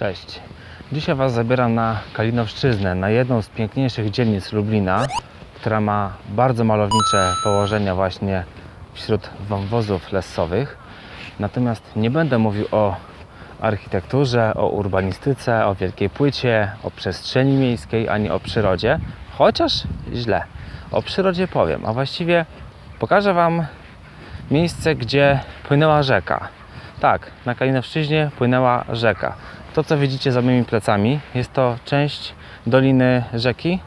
Cześć. Dzisiaj Was zabieram na Kalinowszczyznę, na jedną z piękniejszych dzielnic Lublina, która ma bardzo malownicze położenie właśnie wśród wąwozów lesowych. Natomiast nie będę mówił o architekturze, o urbanistyce, o wielkiej płycie, o przestrzeni miejskiej, ani o przyrodzie, chociaż źle. O przyrodzie powiem, a właściwie pokażę Wam miejsce, gdzie płynęła rzeka. Tak, na Kalinowszczyźnie płynęła rzeka. To, co widzicie za moimi plecami, jest to część doliny rzeki,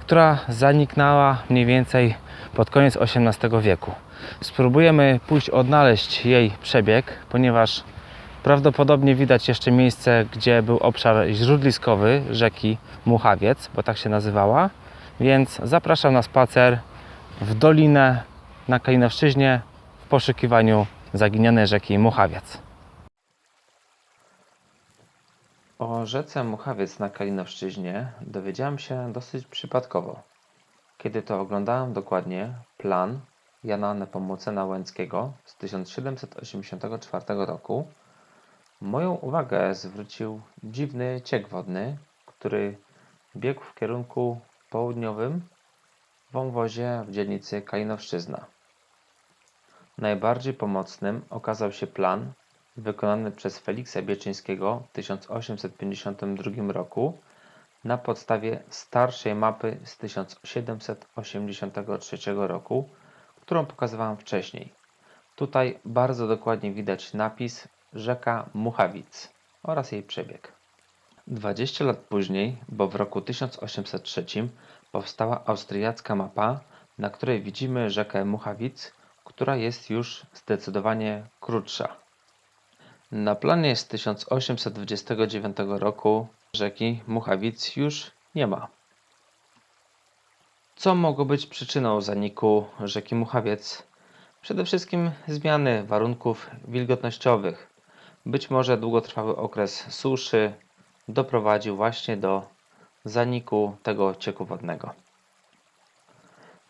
która zaniknęła mniej więcej pod koniec XVIII wieku. Spróbujemy pójść odnaleźć jej przebieg, ponieważ prawdopodobnie widać jeszcze miejsce, gdzie był obszar źródliskowy rzeki Muchawiec, bo tak się nazywała. Więc zapraszam na spacer w dolinę na Kalinowszczyźnie w poszukiwaniu zaginionej rzeki Muchawiec. O rzece Muchawiec na Kalinowszczyźnie dowiedziałem się dosyć przypadkowo. Kiedy to oglądałem dokładnie plan Jana Nepomucena Łęckiego z 1784 roku, moją uwagę zwrócił dziwny ciek wodny, który biegł w kierunku południowym w wąwozie w dzielnicy Kalinowszczyzna. Najbardziej pomocnym okazał się plan wykonany przez Feliksa Bieczyńskiego w 1852 roku na podstawie starszej mapy z 1783 roku, którą pokazywałem wcześniej. Tutaj bardzo dokładnie widać napis rzeka Muchawic oraz jej przebieg. 20 lat później, bo w roku 1803 powstała austriacka mapa, na której widzimy rzekę Muchawic, która jest już zdecydowanie krótsza. Na planie z 1829 roku rzeki Muchawic już nie ma. Co mogło być przyczyną zaniku rzeki Muchawiec? Przede wszystkim zmiany warunków wilgotnościowych. Być może długotrwały okres suszy doprowadził właśnie do zaniku tego cieku wodnego.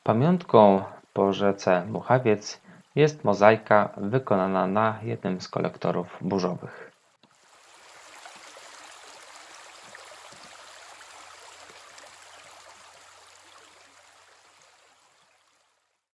Pamiątką po rzece Muchawiec jest mozaika wykonana na jednym z kolektorów burzowych.